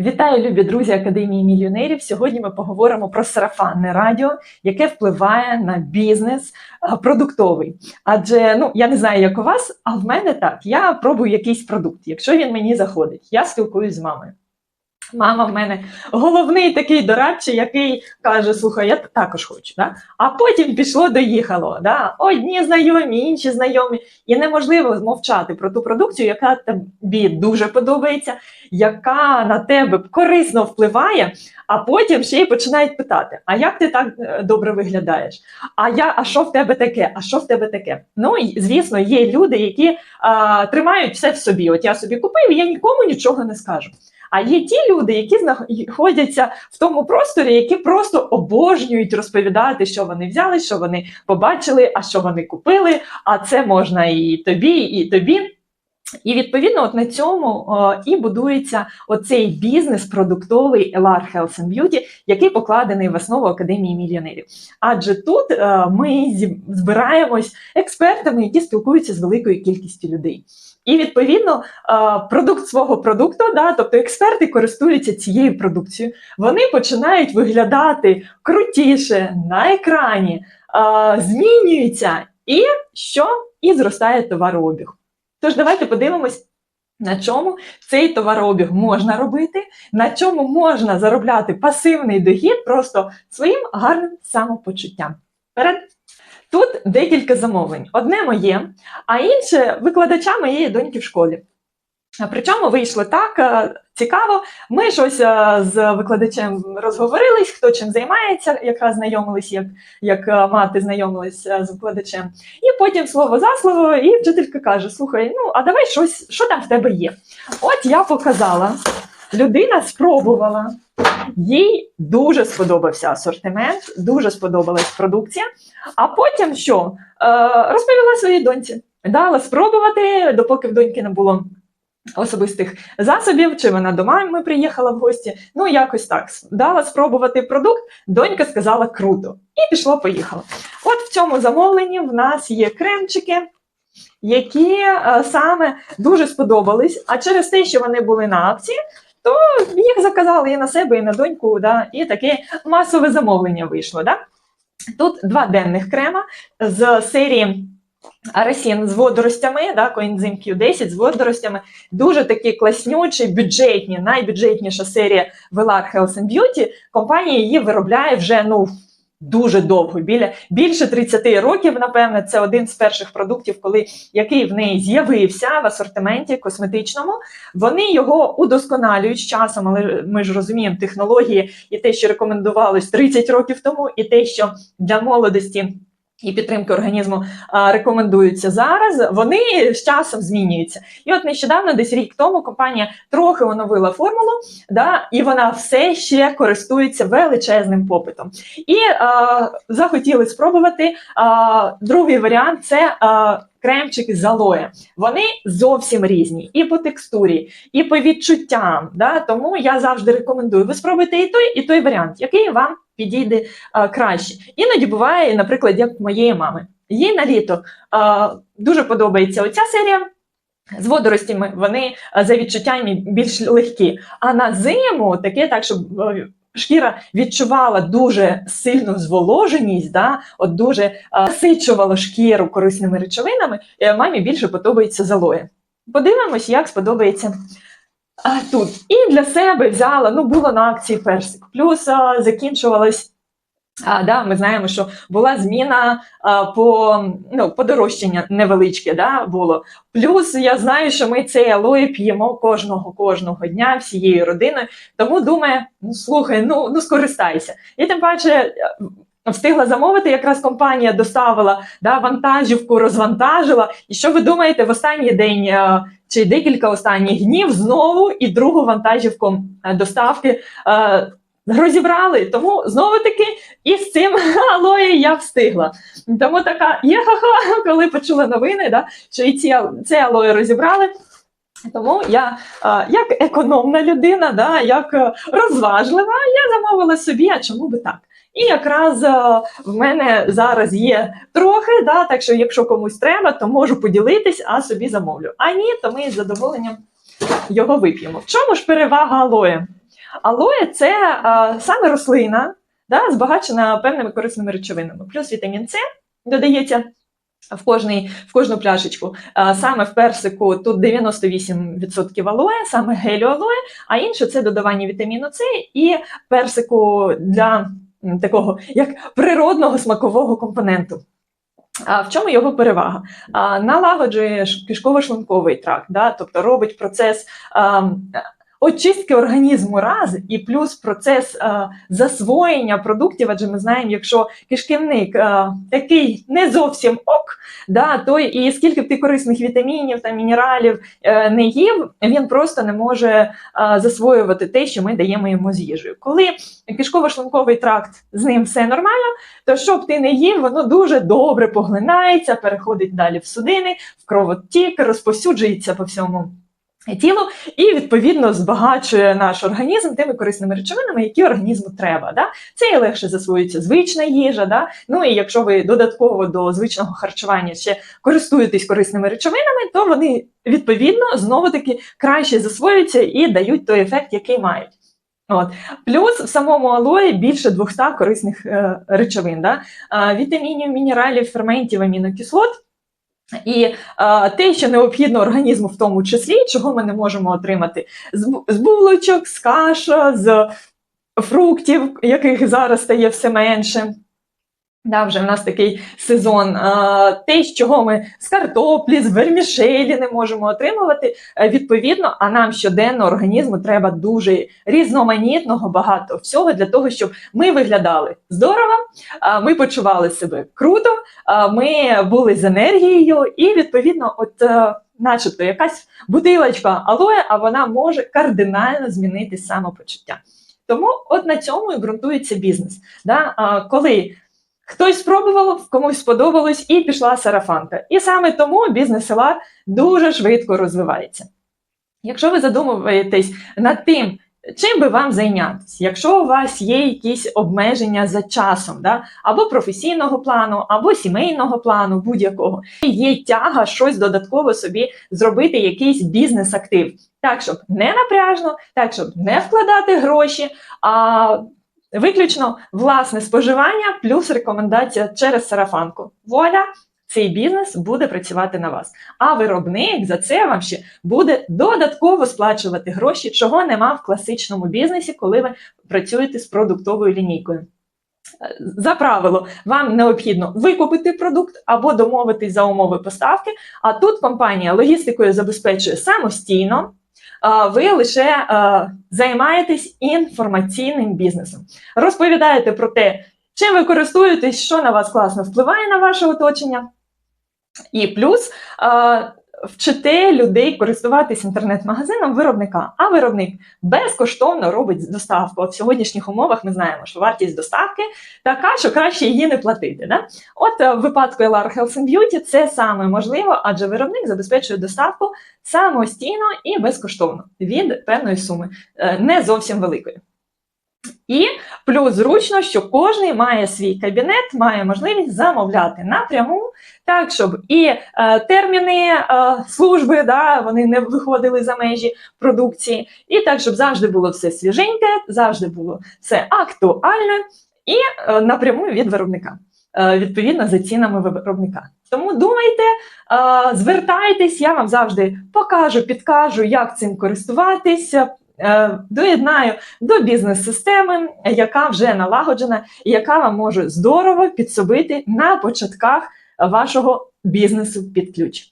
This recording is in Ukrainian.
Вітаю, любі друзі Академії мільйонерів. Сьогодні ми поговоримо про сарафанне радіо, яке впливає на бізнес продуктовий. Адже ну я не знаю, як у вас, а в мене так. Я пробую якийсь продукт. Якщо він мені заходить, я спілкуюсь з мамою. Мама в мене головний такий дорадчий, який каже: Слухай, я також хочу. Да? А потім пішло, доїхало. Да? Одні знайомі, інші знайомі. І неможливо мовчати про ту продукцію, яка тобі дуже подобається, яка на тебе корисно впливає, а потім ще й починають питати: а як ти так е, добре виглядаєш? А я, а що в тебе таке? А що в тебе таке? Ну звісно, є люди, які а, тримають все в собі. От я собі купив, я нікому нічого не скажу. А є ті люди, які знаходяться в тому просторі, які просто обожнюють розповідати, що вони взяли, що вони побачили, а що вони купили. А це можна і тобі, і тобі. І відповідно, от на цьому о, і будується оцей бізнес продуктовий LR Health and Beauty, який покладений в основу Академії мільйонерів. Адже тут е, ми збираємось експертами, які спілкуються з великою кількістю людей. І відповідно е, продукт свого продукту, да, тобто експерти користуються цією продукцією, вони починають виглядати крутіше на екрані, е, змінюються, і що? І зростає товарообіг. Тож давайте подивимось, на чому цей товарообіг можна робити, на чому можна заробляти пасивний дохід просто своїм гарним самопочуттям. Вперед! Тут декілька замовлень. Одне моє, а інше викладача моєї доньки в школі. Причому вийшло так е, цікаво. Ми щось е, з викладачем розговорились, хто чим займається, якраз знайомились, як, як е, мати знайомилась з викладачем. І потім слово за слово, і вчителька каже: Слухай, ну а давай щось, що там в тебе є? От я показала, людина спробувала. Їй дуже сподобався асортимент, дуже сподобалась продукція. А потім що? Розповіла своїй доньці. Дала спробувати, допоки в доньки не було особистих засобів, чи вона до мами приїхала в гості. Ну, якось так. Дала спробувати продукт, донька сказала круто. І пішло, поїхало. От в цьому замовленні в нас є кремчики, які е, саме дуже сподобались. А через те, що вони були на акції, то їх заказали і на себе, і на доньку. Да? І таке масове замовлення вийшло. Да? Тут два денних крема з серії Аресін з водоростями, да, коензим Q10 з водоростями. Дуже такі класнючі, бюджетні, найбюджетніша серія Velar Health and Beauty. Компанія її виробляє вже ну, дуже довго, біля, більше 30 років, напевне, це один з перших продуктів, коли, який в неї з'явився в асортименті косметичному. Вони його удосконалюють з часом, але ми ж розуміємо технології і те, що рекомендувалось 30 років тому, і те, що для молодості. І підтримки організму рекомендуються зараз. Вони з часом змінюються. І от нещодавно, десь рік тому, компанія трохи оновила формулу, да, і вона все ще користується величезним попитом. І а, захотіли спробувати. А, другий варіант це а, кремчики з алоє. Вони зовсім різні і по текстурі, і по відчуттям. Да? Тому я завжди рекомендую. Ви спробуйте і той, і той варіант, який вам підійде а, краще. Іноді буває, наприклад, як моєї мами. Їй на літо а, дуже подобається оця серія. З водоростями вони за відчуттями більш легкі. А на зиму таке так, щоб е, шкіра відчувала дуже сильну зволоженість, да, от дуже насичувала шкіру корисними речовинами. і Мамі більше подобається залоє. Подивимось, як сподобається а, тут. І для себе взяла, ну було на акції персик. Плюс а, закінчувалось. А, да, ми знаємо, що була зміна а, по ну, подорожчання невеличке да, було. Плюс я знаю, що ми цей алоє п'ємо кожного кожного дня всією родиною. Тому думаю, ну слухай, ну, ну скористайся. І тим паче е, встигла замовити, якраз компанія доставила да, вантажівку, розвантажила. І що ви думаєте, в останній день е, чи декілька останніх днів знову і другу вантажівку е, доставки. Розібрали, тому знову таки і з цим алоє я встигла. Тому така є ха-ха, коли почула новини, да, що і ці, це алоє розібрали. Тому я, як економна людина, да, як е, розважлива, я замовила собі, а чому би так? І якраз е, в мене зараз є трохи, да, так що якщо комусь треба, то можу поділитись, а собі замовлю. А ні, то ми з задоволенням його вип'ємо. В чому ж перевага алоє? Алоє це саме рослина, да, збагачена певними корисними речовинами. Плюс вітамін С додається в, кожний, в кожну пляшечку. Саме в персику тут 98% алоє, саме гелю а інше це додавання вітаміну С і персику для такого як природного смакового компоненту. А в чому його перевага? А, налагоджує кишково-шлунковий тракт, да? тобто робить процес а, очистки організму раз, і плюс процес а, засвоєння продуктів, адже ми знаємо, якщо кишківник а, такий не зовсім ок, да, то і скільки б ти корисних вітамінів та мінералів е, не їв, він просто не може а, засвоювати те, що ми даємо йому з їжею. Коли кишково-шлунковий тракт з ним все нормально, то що б ти не їв, воно дуже добре поглинається, переходить далі в судини, в кровотік, розповсюджується по всьому тілу і відповідно збагачує наш організм тими корисними речовинами, які організму треба. Да? Це і легше засвоюється звична їжа. Да? Ну і якщо ви додатково до звичного харчування ще користуєтесь корисними речовинами, то вони відповідно знову таки краще засвоюються і дають той ефект, який мають. От. Плюс в самому алої більше 200 корисних е, речовин, да? е, вітамінів, мінералів, ферментів, амінокислот. І е, те, що необхідно організму, в тому числі, чого ми не можемо отримати з, з булочок, з каша, з фруктів, яких зараз стає все менше. Да, вже в нас такий сезон. Те, з чого ми з картоплі, з вермішелі не можемо отримувати, е, відповідно, а нам щоденно організму треба дуже різноманітного, багато всього для того, щоб ми виглядали здорово, ми почували себе круто, ми були з енергією, і відповідно, от, е, начебто, якась бутилочка алоє, а вона може кардинально змінити самопочуття. Тому от на цьому і ґрунтується бізнес. Да? А, коли хтось спробував, комусь сподобалось, і пішла сарафанка. І саме тому бізнес села дуже швидко розвивається. Якщо ви задумуєтесь над тим, чим би вам зайнятися, якщо у вас є якісь обмеження за часом, да, або професійного плану, або сімейного плану, будь-якого, є тяга щось додатково собі зробити, якийсь бізнес-актив, так, щоб не напряжно, так, щоб не вкладати гроші, а виключно власне споживання плюс рекомендація через сарафанку. Вуаля! Цей бізнес буде працювати на вас. А виробник за це вам ще буде додатково сплачувати гроші, чого нема в класичному бізнесі, коли ви працюєте з продуктовою лінійкою. За правило, вам необхідно викупити продукт або домовитись за умови поставки. А тут компанія логістикою забезпечує самостійно. Ви лише займаєтесь інформаційним бізнесом, розповідаєте про те, чим ви користуєтесь, що на вас класно впливає на ваше оточення. І плюс вчите людей користуватись інтернет-магазином виробника. А виробник безкоштовно робить доставку. В сьогоднішніх умовах ми знаємо, що вартість доставки така, що краще її не платити. Да? От е, в випадку LR Health and Beauty це саме можливо, адже виробник забезпечує доставку самостійно і безкоштовно від певної суми, е, не зовсім великої. І плюс зручно, що кожен має свій кабінет, має можливість замовляти напряму, так щоб і е, терміни е, служби да, вони не виходили за межі продукції, і так, щоб завжди було все свіженьке, завжди було все актуальне і е, напряму від виробника, е, відповідно за цінами виробника. Тому думайте, е, звертайтесь, я вам завжди покажу, підкажу, як цим користуватися. Е, Доєднаю до бізнес-системи, яка вже налагоджена, і яка вам може здорово підсобити на початках вашого бізнесу під ключ.